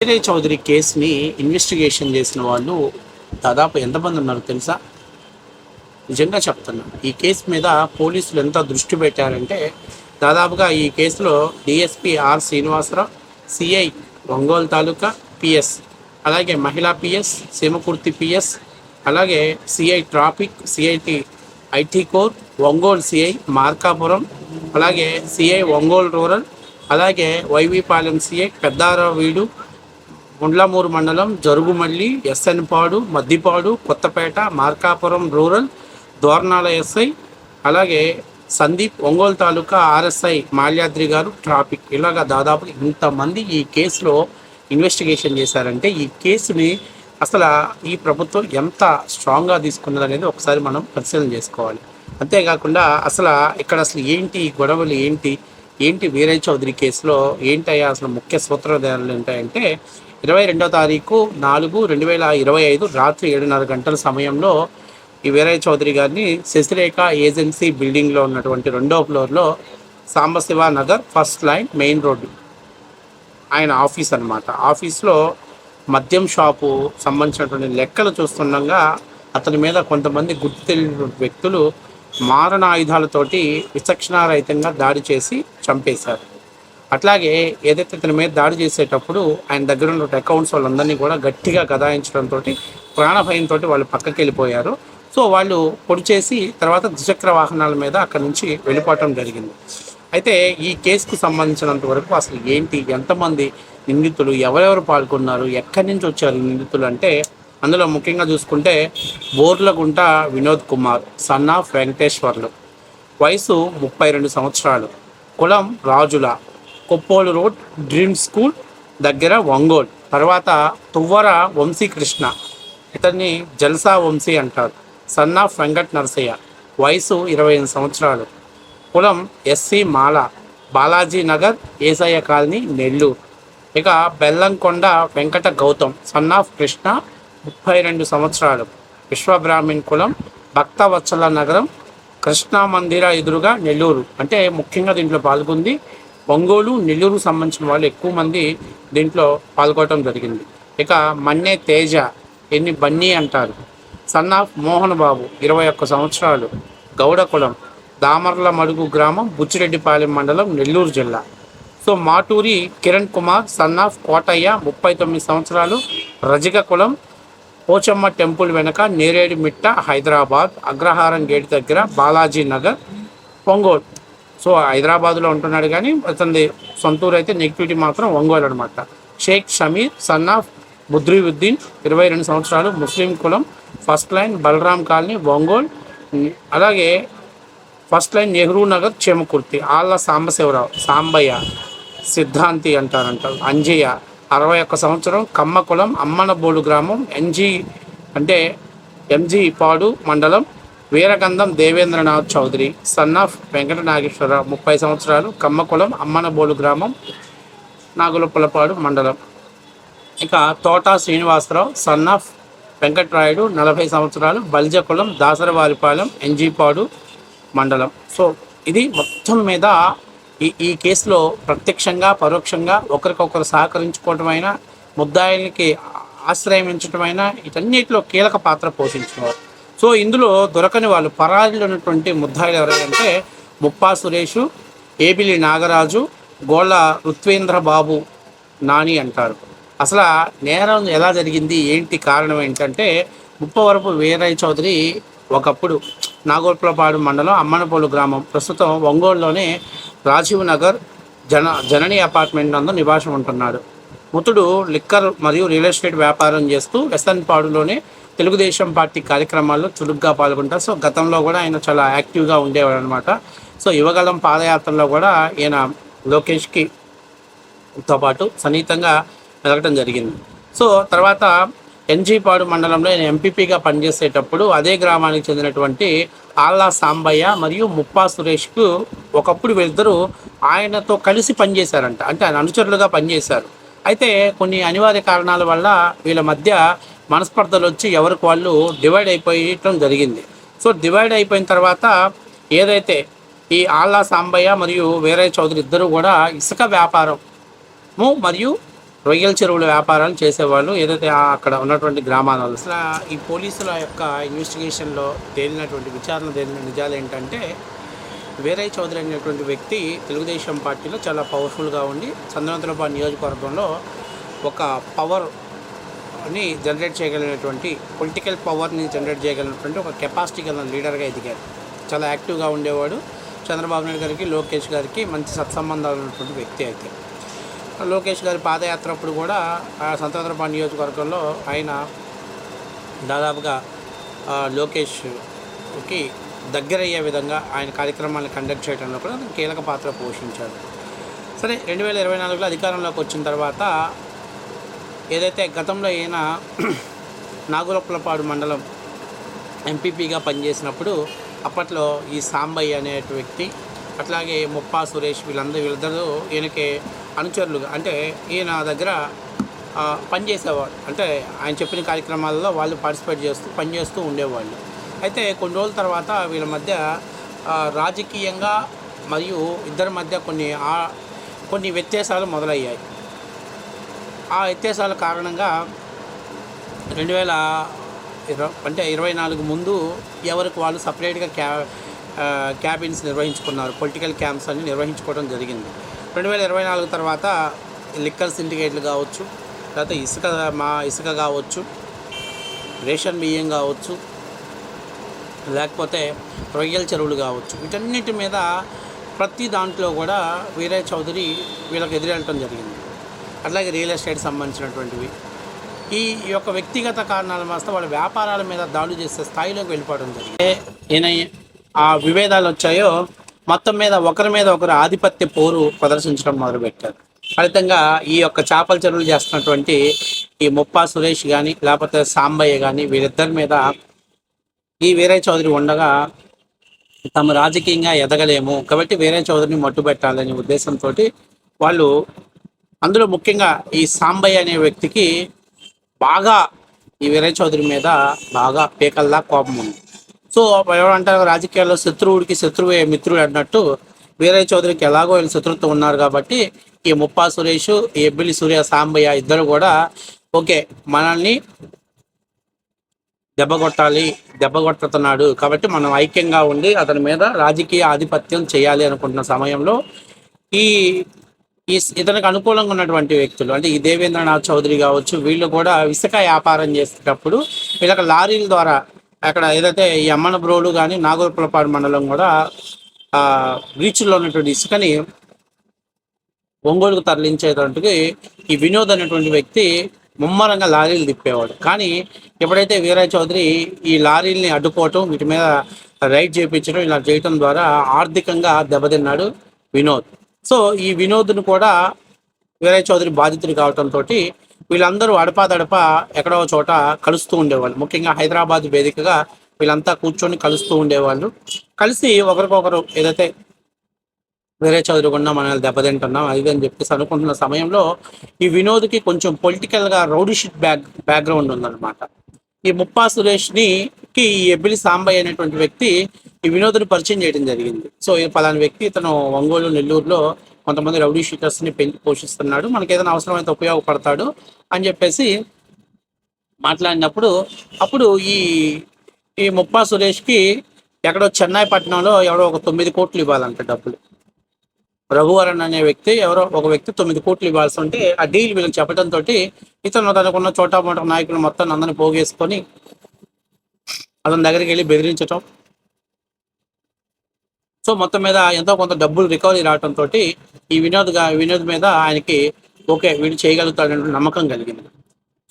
విజయ్ చౌదరి కేసుని ఇన్వెస్టిగేషన్ చేసిన వాళ్ళు దాదాపు ఎంతమంది ఉన్నారు తెలుసా? నిజంగా చెప్తున్నా. ఈ కేసు మీద పోలీసులు ఎంత దృష్టి పెట్టారంటే దాదాపుగా ఈ కేసులో DSP R Srinivasarao CI Ongole taluka PS అలాగే మహిళా పిఎస్ సీమకుర్తి పిఎస్ అలాగే CI traffic CIT IT core Ongole CI Markapuram అలాగే సిఐ ఒంగోలు రూరల్ అలాగే వైవి పాలెం సిఐ పెద్దారావీడు గుండ్లమూరు మండలం జరుగుమల్లి ఎస్ఎన్పాడు మద్దిపాడు కొత్తపేట మార్కాపురం రూరల్ దోర్నాల ఎస్ఐ అలాగే సందీప్ ఒంగోలు తాలూకా ఆర్ఎస్ఐ మాల్యాద్రి గారు ట్రాఫిక్. ఇలాగా దాదాపు ఇంతమంది ఈ కేసులో ఇన్వెస్టిగేషన్ చేశారంటే ఈ కేసుని అసలు ఈ ప్రభుత్వం ఎంత స్ట్రాంగ్గా తీసుకున్నది అనేది ఒకసారి మనం పరిశీలన చేసుకోవాలి. అంతేకాకుండా అసలు ఇక్కడ అసలు ఏంటి గొడవలు ఏంటి? ఏంటి వీరయ్య చౌదరి కేసులో? ఏంటయ్యా అసలు ముఖ్య సూత్రధారులు ఏంటంటే ఇరవై రెండో తారీఖు నాలుగు రెండు వేల ఇరవై ఐదు రాత్రి ఏడున్నర గంటల సమయంలో ఈ వీరయ్య చౌదరి గారిని శశిరేఖ ఏజెన్సీ బిల్డింగ్లో ఉన్నటువంటి రెండో ఫ్లోర్లో Sambasiva Nagar first line main road. ఆయన ఆఫీస్ అన్నమాట. ఆఫీస్లో మద్యం షాపు సంబంధించినటువంటి లెక్కలు చూస్తుండగా అతని మీద కొంతమంది గుర్తు తెలియని వ్యక్తులు మారణ ఆయుధాలతోటి విచక్షణారహితంగా దాడి చేసి చంపేశారు. అట్లాగే ఏదైతే తన మీద దాడి చేసేటప్పుడు ఆయన దగ్గర ఉన్న అకౌంట్స్ వాళ్ళందరినీ కూడా గట్టిగా గదాయించడంతో ప్రాణభయంతో వాళ్ళు పక్కకి వెళ్ళిపోయారు సో వాళ్ళు పొడి చేసి తర్వాత ద్విచక్ర వాహనాల మీద అక్కడి నుంచి వెళ్ళిపోవటం జరిగింది. అయితే ఈ కేసుకు సంబంధించినంత వరకు అసలు ఏంటి ఎంతమంది నిందితులు ఎవరెవరు పాల్గొన్నారు ఎక్కడి నుంచి వచ్చారు నిందితులు అంటే అందులో ముఖ్యంగా చూసుకుంటే బోర్లగుంట వినోద్ కుమార్ సన్ ఆఫ్ వెంకటేశ్వర్లు. వయసు ముప్పై రెండు సంవత్సరాలు. కులం రాజుల కొప్పోలు రోడ్ డ్రీమ్ స్కూల్ దగ్గర ఒంగోలు తర్వాత తువ్వర వంశీ కృష్ణ. ఇతన్ని జల్సా వంశీ అంటారు. Son of Venkat Narasayya. వయసు ఇరవై ఐదు సంవత్సరాలు. కులం ఎస్సి మాల. బాలాజీ నగర్ ఏసయ్య కాలనీ నెల్లూరు. ఇక బెల్లంకొండ వెంకట గౌతమ్. సన్ ఆఫ్ కృష్ణ ముప్పై రెండు సంవత్సరాలు. విశ్వబ్రాహ్మణ్ కులం భక్తవత్సల నగరం కృష్ణా మందిర ఎదురుగా నెల్లూరు. అంటే ముఖ్యంగా దీంట్లో పాల్గొంది ఒంగోలు నెల్లూరు సంబంధించిన వాళ్ళు ఎక్కువ మంది దీంట్లో పాల్గొనడం జరిగింది. ఇక మన్నే తేజ ఎన్ని బన్నీ అంటారు. సన్ ఆఫ్ మోహన్ బాబు ఇరవై ఒక్క సంవత్సరాలు. గౌడ కులం దామర్ల మడుగు గ్రామం బుచ్చిరెడ్డిపాలెం మండలం నెల్లూరు జిల్లా. So Maturi Kiran Kumar son of Kotayya ముప్పై తొమ్మిది సంవత్సరాలు. రజిక కులం పోచమ్మ టెంపుల్ వెనక నేరేడు మిట్ట హైదరాబాద్ అగ్రహారం గేట్ దగ్గర బాలాజీ నగర్ పొంగోల్ సో హైదరాబాద్లో ఉంటున్నాడు కానీ అతని సొంతూరు అయితే నెగిటివిటీ మాత్రం ఒంగోలు అనమాట షేక్ షమీర్ సన్ ఆఫ్ బుద్రీవుద్దీన్ ఇరవై రెండు సంవత్సరాలు ముస్లిం కులం first line Balaram colony Ongole. అలాగే ఫస్ట్ లైన్ నెహ్రూ నగర్ చెమకుర్తి. ఆళ్ళ సాంబశివరావు సాంబయ్య సిద్ధాంతి అంటారంట అంజయ్య. అరవై ఒక్క సంవత్సరం కమ్మకులం అమ్మనబోడు గ్రామం ఎన్జీ అంటే ఎంజీ పాడు మండలం వీరగంధం దేవేంద్రనాథ్ చౌదరి సన్ ఆఫ్ వెంకట నాగేశ్వరరావు ముప్పై సంవత్సరాలు కమ్మకులం అమ్మనబోలు గ్రామం నాగులపులపాడు మండలం. ఇక తోట శ్రీనివాసరావు సన్ ఆఫ్ వెంకటరాయుడు నలభై సంవత్సరాలు బల్జకులం దాసరవారిపాలెం ఎన్జీపాడు మండలం. సో ఇది మొత్తం మీద ఈ ఈ కేసులో ప్రత్యక్షంగా పరోక్షంగా ఒకరికొకరు సహకరించుకోవటమైనా ముద్దాయిలకి ఆశ్రయించటమైన వీటన్నిటిలో కీలక పాత్ర పోషించినవారు సో ఇందులో దొరకని వాళ్ళు పరారీలో ఉన్నటువంటి ముద్దాయిలు ఎవరంటే ముప్పా సురేషు ఏబిలి నాగరాజు గోళ్ళ రుత్వేంద్ర బాబు నాని అంటారు. అసలు నేరం ఎలా జరిగింది? ఏంటి కారణం ఏంటంటే ముప్పవరపు వీరయ్య చౌదరి ఒకప్పుడు నాగోర్పులపాడు మండలం అమ్మనపోలు గ్రామం ప్రస్తుతం ఒంగోలులోనే రాజీవ్ నగర్ జన జనని అపార్ట్మెంట్ నందు నివాసం ఉంటున్నాడు. మృతుడు లిక్కర్ మరియు రియల్ ఎస్టేట్ వ్యాపారం చేస్తూ వెస్తన్పాడులోనే తెలుగుదేశం పార్టీ కార్యక్రమాల్లో చురుగ్గా పాల్గొంటారు. సో గతంలో కూడా ఆయన చాలా యాక్టివ్గా ఉండేవాడు అనమాట సో యువగలం పాదయాత్రలో కూడా ఈయన లోకేష్కి తో పాటు సన్నిహితంగా మెలగటం జరిగింది. సో తర్వాత ఎన్జీపాడు మండలంలో ఆయన ఎంపీపీగా పనిచేసేటప్పుడు అదే గ్రామానికి చెందినటువంటి ఆల్లా సాంబయ్య మరియు ముప్పా సురేష్కు ఒకప్పుడు వీళ్ళిద్దరూ ఆయనతో కలిసి పనిచేశారంట. అంటే ఆయన అనుచరులుగా పనిచేశారు. అయితే కొన్ని అనివార్య కారణాల వల్ల వీళ్ళ మధ్య మనస్పర్ధలు వచ్చి ఎవరికి వాళ్ళు డివైడ్ అయిపోయటం జరిగింది. సో డివైడ్ అయిపోయిన తర్వాత ఏదైతే ఈ ఆళ్ళ సాంబయ్య మరియు వేరే చౌదరి ఇద్దరు కూడా ఇసుక వ్యాపారము మరియు రొయ్యల చెరువుల వ్యాపారాలు చేసేవాళ్ళు. ఏదైతే అక్కడ ఉన్నటువంటి గ్రామాలలో అసలు ఈ పోలీసుల యొక్క ఇన్వెస్టిగేషన్లో తేలినటువంటి విచారణ తేలిన నిజాలు ఏంటంటే వేరే చౌదరి అనేటువంటి వ్యక్తి తెలుగుదేశం పార్టీలో చాలా పవర్ఫుల్గా ఉండి చంద్రవంతులపాడు నియోజకవర్గంలో ఒక పవర్ ని జనరేట్ చేయగలిగినటువంటి పొలిటికల్ పవర్ని జనరేట్ చేయగలిగినటువంటి ఒక కెపాసిటీ గల లీడర్గా ఎదిగాడు చాలా యాక్టివ్గా ఉండేవాడు. చంద్రబాబు నాయుడు గారికి లోకేష్ గారికి మంచి సత్సంబంధాలు ఉన్నటువంటి వ్యక్తి అయితే. లోకేష్ గారి పాదయాత్ర అప్పుడు కూడా ఆ సంతోద్రపాడు నియోజకవర్గంలో ఆయన దాదాపుగా లోకేష్కి దగ్గరయ్యే విధంగా ఆయన కార్యక్రమాలను కండక్ట్ చేయడంలో కూడా కీలక పాత్ర పోషించాడు. సరే రెండు వేల ఇరవై నాలుగులో అధికారంలోకి వచ్చిన తర్వాత ఏదైతే గతంలో ఈయన నాగులప్పలపాడు మండలం ఎంపీపీగా పనిచేసినప్పుడు అప్పట్లో ఈ సాంబయ్య అనే వ్యక్తి అట్లాగే ముప్పా సురేష్ వీళ్ళందరూ వీళ్ళందరూ ఈయనకి అనుచరులుగా అంటే ఈయన దగ్గర పనిచేసేవాడు అంటే ఆయన చెప్పిన కార్యక్రమాల్లో వాళ్ళు పార్టిసిపేట్ చేస్తూ పనిచేస్తూ ఉండేవాళ్ళు. అయితే కొన్ని రోజుల తర్వాత వీళ్ళ మధ్య రాజకీయంగా మరియు ఇద్దరి మధ్య కొన్ని కొన్ని వ్యత్యాసాలు మొదలయ్యాయి. ఆ వ్యత్యాసాల కారణంగా రెండు వేల ఇరవై అంటే ఇరవై నాలుగు ముందు ఎవరికి వాళ్ళు సపరేట్గా క్యా క్యాబిన్స్ నిర్వహించుకున్నారు పొలిటికల్ క్యాంప్స్ అన్ని నిర్వహించుకోవడం జరిగింది. రెండు వేల ఇరవై నాలుగు తర్వాత లిక్కర్ సిండికేట్లు కావచ్చు లేకపోతే ఇసుక మా ఇసుక కావచ్చు రేషన్ బియ్యం కావచ్చు లేకపోతే రొయ్యల చెరువులు కావచ్చు వీటన్నిటి మీద ప్రతి దాంట్లో కూడా వీరయ్య చౌదరి వీళ్ళకి ఎదురెళ్ళటం జరిగింది. అట్లాగే రియల్ ఎస్టేట్ సంబంధించినటువంటివి. ఈ యొక్క వ్యక్తిగత కారణాల వస్తే వాళ్ళ వ్యాపారాల మీద దాడులు చేసే స్థాయిలోకి వెళ్ళిపోవడం జరిగింది. ఈయన ఆ విభేదాలు వచ్చాయో మొత్తం మీద ఒకరి మీద ఒకరు ఆధిపత్య పోరు ప్రదర్శించడం మొదలుపెట్టారు. ఫలితంగా ఈ యొక్క చేపల చెరువులు చేస్తున్నటువంటి ఈ ముప్పా సురేష్ కానీ లేకపోతే సాంబయ్య కానీ వీరిద్దరి మీద ఈ వీరయ్య చౌదరి ఉండగా తమ రాజకీయంగా ఎదగలేము. కాబట్టి వీరయ్య చౌదరిని మట్టుబెట్టాలనే ఉద్దేశంతో వాళ్ళు అందులో ముఖ్యంగా ఈ సాంబయ్య అనే వ్యక్తికి బాగా ఈ వీరయ్య చౌదరి మీద బాగా పేకల్లా కోపం ఉంది. సో ఎవరంటారు రాజకీయాల్లో శత్రువుడికి శత్రువే మిత్రుడు అన్నట్టు వీరయ్య చౌదరికి ఎలాగో వీళ్ళు శత్రుత్వం ఉన్నారు కాబట్టి ఈ ముప్పా సురేష్ ఈ ఎబ్బిలి సూర్య సాంబయ్య ఇద్దరు కూడా ఓకే మనల్ని దెబ్బ కొట్టాలి దెబ్బ కొట్టుతున్నాడు కాబట్టి మనం ఐక్యంగా ఉండి అతని మీద రాజకీయ ఆధిపత్యం చేయాలి అనుకుంటున్న సమయంలో ఈ ఈ ఇతనికి అనుకూలంగా ఉన్నటువంటి వ్యక్తులు. అంటే ఈ దేవేంద్రనాథ్ చౌదరి కావచ్చు వీళ్ళు కూడా ఇసుక వ్యాపారం చేసేటప్పుడు వీళ్ళకి లారీల ద్వారా అక్కడ ఏదైతే ఈ అమ్మన బ్రోలు కానీ నాగోర్పులపాడు మండలం కూడా ఆ బీచ్లో ఉన్నటువంటి ఇసుకని ఒంగోలుకు తరలించేటట్టుకి ఈ వినోద్ అనేటువంటి వ్యక్తి ముమ్మరంగా లారీలు తిప్పేవాడు. కానీ ఎప్పుడైతే వీరయ్య చౌదరి ఈ లారీల్ని అడ్డుకోవటం వీటి మీద రైడ్ చేయించడం ఇలా చేయటం ద్వారా ఆర్థికంగా దెబ్బతిన్నాడు వినోద్. సో ఈ వినోద్ను కూడా వీరయ్య చౌదరి బాధితుడు కావడంతో వీళ్ళందరూ అడపాదడప ఎక్కడో చోట కలుస్తూ ఉండేవాళ్ళు. ముఖ్యంగా హైదరాబాద్ వేదికగా వీళ్ళంతా కూర్చొని కలుస్తూ ఉండేవాళ్ళు. కలిసి ఒకరికొకరు ఏదైతే వేరే చదువుకున్నా మనం దెబ్బతింటున్నాం అది ఇది అని చెప్పేసి అనుకుంటున్న సమయంలో ఈ వినోద్కి కొంచెం పొలిటికల్గా రౌడీషిట్ బ్యాక్ బ్యాక్గ్రౌండ్ ఉందన్నమాట. ఈ ముప్పా సురేష్ని కి ఈ ఎబ్బిలి సాంబయ్య అనేటువంటి వ్యక్తి ఈ వినోద్ని పరిచయం చేయడం జరిగింది. సో ఈ పలానా వ్యక్తి ఇతను ఒంగోలు నెల్లూరులో కొంతమంది రౌడీ షీటర్స్ని పెంచి పోషిస్తున్నాడు. మనకి ఏదైనా అవసరమైతే ఉపయోగపడతాడు అని చెప్పేసి మాట్లాడినప్పుడు అప్పుడు ఈ ఈ ముప్పా సురేష్కి ఎక్కడో చెన్నై పట్టణంలో ఎవడో ఒక తొమ్మిది కోట్లు ఇవ్వాలంట డబ్బులు. రఘువరన్ అనే వ్యక్తి ఎవరో ఒక వ్యక్తి తొమ్మిది కోట్లు ఇవ్వాల్సి ఉంటే ఆ డీల్ వీళ్ళకి చెప్పడంతో ఇతను తనకున్న చోటామోట నాయకులు మొత్తం అందరిని పోగేసుకొని అతని దగ్గరికి వెళ్ళి బెదిరించటం. సో మొత్తం మీద ఎంతో కొంత డబ్బులు రికవరీ రావడంతో ఈ వినోద్ వినోద్ మీద ఆయనకి ఓకే వీడు చేయగలుగుతాడనే నమ్మకం కలిగింది.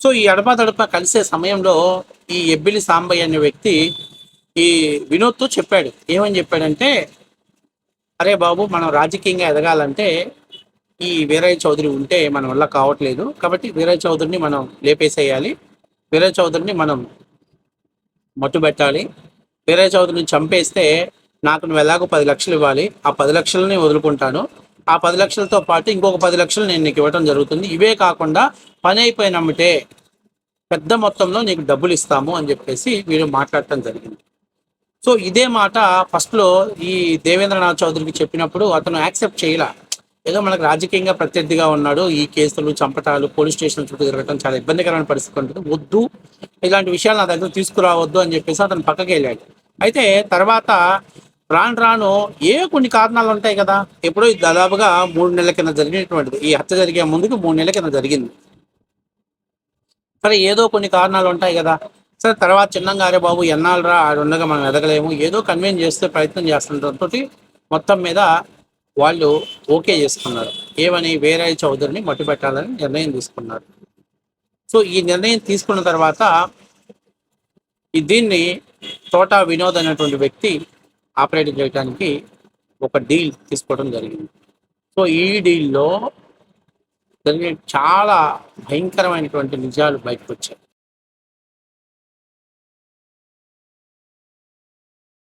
సో ఈ అడపాదడప కలిసే సమయంలో ఈ ఎబ్బిలి సాంబయ్య అనే వ్యక్తి ఈ వినోద్తో చెప్పాడు. ఏమని చెప్పాడంటే అరే బాబు మనం రాజకీయంగా ఎదగాలంటే ఈ వీరయ్య చౌదరి ఉంటే మన వల్ల కావట్లేదు. కాబట్టి వీరయ్య చౌదరిని మనం లేపేసేయాలి. వీరయ్య చౌదరిని మనం మట్టుబెట్టాలి. వీరయ్య చౌదరిని చంపేస్తే నాకు నువ్వు ఎలాగో పది లక్షలు ఇవ్వాలి. ఆ పది లక్షలని వదులుకుంటాను. ఆ పది లక్షలతో పాటు ఇంకొక పది లక్షలు నేను నీకు ఇవ్వడం జరుగుతుంది. ఇవే కాకుండా పని అయిపోయినమ్మటే పెద్ద మొత్తంలో నీకు డబ్బులు ఇస్తాము అని చెప్పేసి వీడు మాట్లాడటం జరిగింది. సో ఇదే మాట ఫస్ట్లో ఈ దేవేంద్రనాథ్ చౌదరికి చెప్పినప్పుడు అతను యాక్సెప్ట్ చేయలా. ఏదో మనకు రాజకీయంగా ప్రత్యర్థిగా ఉన్నాడు ఈ కేసులు చంపటాలు పోలీస్ స్టేషన్ చుట్టూ తిరగటం చాలా ఇబ్బందికరమైన పరిస్థితి ఉంటుంది. వద్దు ఇలాంటి విషయాలు నా దగ్గర తీసుకురావద్దు అని చెప్పేసి అతను పక్కకి వెళ్ళాడు. అయితే తర్వాత రాను రాను ఏ కొన్ని కారణాలు ఉంటాయి కదా? ఎప్పుడో దాదాపుగా మూడు నెలల కింద జరిగినటువంటిది. ఈ హత్య జరిగే ముందుకు మూడు నెలల కింద జరిగింది. సరే ఏదో కొన్ని కారణాలు ఉంటాయి కదా? సరే తర్వాత చిన్నంగా అరే బాబు ఎన్నాళ్ళరా ఆడుండగా మనం ఎదగలేము. ఏదో కన్విన్స్ చేస్తే ప్రయత్నం చేస్తుండటంతో మొత్తం మీద వాళ్ళు ఓకే చేసుకున్నారు. ఏమని వేరే చౌదరిని మట్టి పెట్టాలని నిర్ణయం తీసుకున్నారు. సో ఈ నిర్ణయం తీసుకున్న తర్వాత దీన్ని తోటా వినోద్ అనేటువంటి వ్యక్తి ఆపరేట్ చేయడానికి ఒక డీల్ తీసుకోవడం జరిగింది. సో ఈ డీల్లో జరిగే చాలా భయంకరమైనటువంటి నిజాలు బయటకు వచ్చాయి